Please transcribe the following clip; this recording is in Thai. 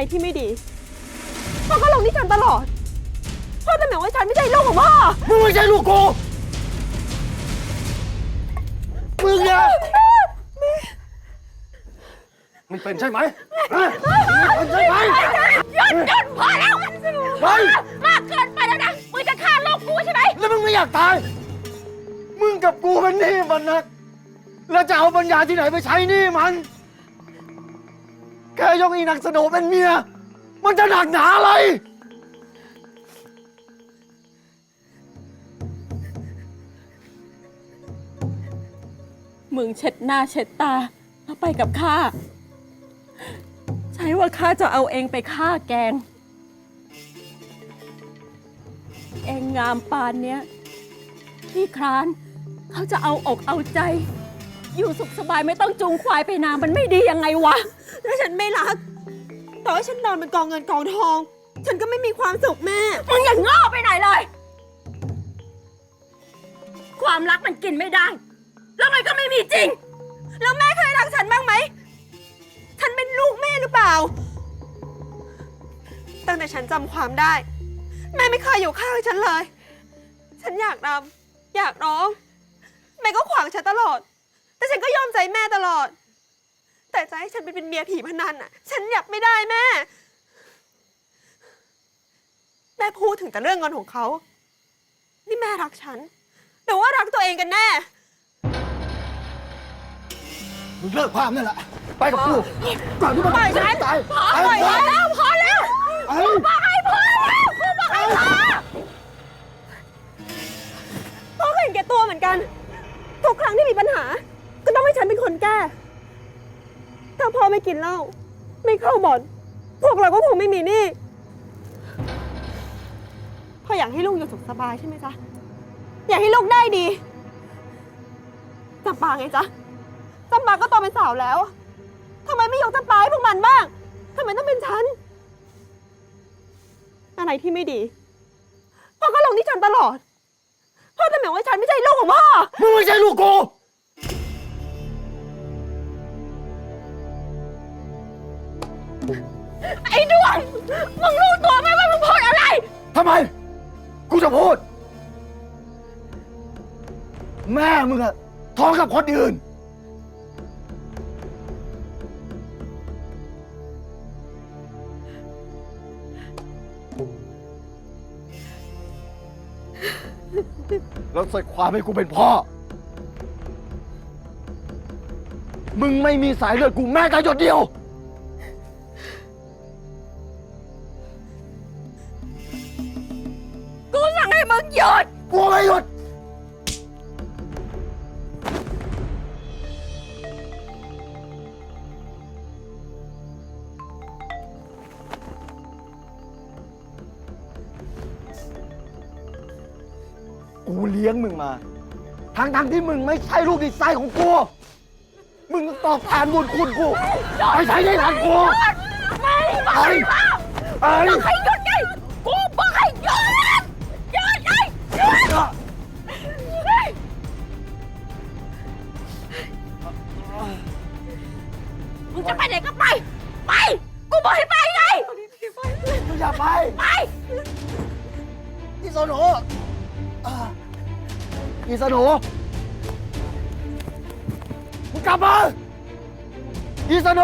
อะไรที่ไม่ดี พ่อก็ลงที่ฉันตลอด พ่อจะหมายว่าฉันไม่ใช่ลูกของพ่อ มึงไม่ใช่ลูกกู มึงเนี่ยไม่เป็นใช่ไหมฮะไม่เป็นใช่ไหมหยุดหยุดพอแล้วไปมากเกินไปแล้วนะ มึงจะฆ่าลูกกูใช่ไหม แล้วมึงไม่อยากตาย มึงกับกูเป็นหนี้มันนัก แล้วจะเอาปัญญาที่ไหนไปใช้หนี้มัน แค่ยกอีนักสโนเป็นเมีย มันจะหนักหนาอะไร มึงเช็ดหน้าเช็ดตาแล้วไปกับข้า ใช้ว่าข้าจะเอาเองไปฆ่าแกง เองงามปานเนี้ยพี่คราน เขาจะเอาอกเอาใจ อยู่สุขสบายไม่ต้องจูงควายไปนามันไม่ดียังไงวะ ถ้าฉันไม่รัก ต่อให้ฉันนอนเป็นกองเงินกองทอง ฉันก็ไม่มีความสุขแม่ มึงอย่างโง่ไปไหนเลย ความรักมันกินไม่ได้ แล้วมันก็ไม่มีจริง แล้วแม่เคยรักฉันบ้างไหม ฉันเป็นลูกแม่หรือเปล่า ตั้งแต่ฉันจำความได้ แม่ไม่เคยอยู่ข้างฉันเลย ฉันอยากรำอยากร้อง แม่ก็ขวางฉันตลอด แต่ฉันก็ยอมใจแม่ตลอด แต่จะให้ฉันไปเป็นเมียผีพนันอะ ฉันอยากไม่ได้แม่ แม่พูดถึงแต่เรื่องเงินของเขา นี่แม่รักฉัน หรือว่ารักตัวเองกันแน่ มึงเลิกความนั่นแหละ ไปกับกูก่อนที่มันปล่อยฉัน ตายพอปล่อยฉันแล้วพอแล้วไปบอกให้พอแล้วกูบอกให้พอพ่อก็เห็นแก่ตัวเหมือนกัน ทุกครั้งที่มีปัญหา ก็ต้องให้ฉันเป็นคนแก้ ถ้าพ่อไม่กินเหล้าไม่เข้าบ่อน พวกเราก็คงไม่มีหนี้พ่ออยากให้ลูกอยู่สุขสบายใช่ไหมจ๊ะ อยากให้ลูกได้ดีจำปาไงจ๊ะจำปาก็โตเป็นสาวแล้วทำไมไม่ยกจำปาให้พวกมันบ้างทำไมต้องเป็นฉัน อะไรที่ไม่ดีพ่อก็ลงที่ฉันตลอด พ่อจะหมายว่าฉันไม่ใช่ลูกของพ่อ มึงไม่ใช่ลูกกู ไอ้ดวง มึงรู้ตัวไหมว่ามึงพูดอะไร ทำไม กูจะพูด แม่มึงอะท้องกับคนอื่น แล้วใส่ความให้กูเป็นพ่อ มึงไม่มีสายเลือดกูแม้แต่หยดเดียว มึงหยุด กูไม่หยุด กูเลี้ยงมึงมา ทั้งทั้งๆที่มึงไม่ใช่ลูกดิไซน์ของกู มึงต้องตอบแทนบุญคุณกู ไปใช้ในทางกู ไม่ไปไม่ ไปบอกให้หยุด มึงจะไปไหนก็ไป ไป กูบอกให้ไปไงมึงอย่าไป ไปอีโซโนอ่าอีโซโนมึงกลับมาอีโซโน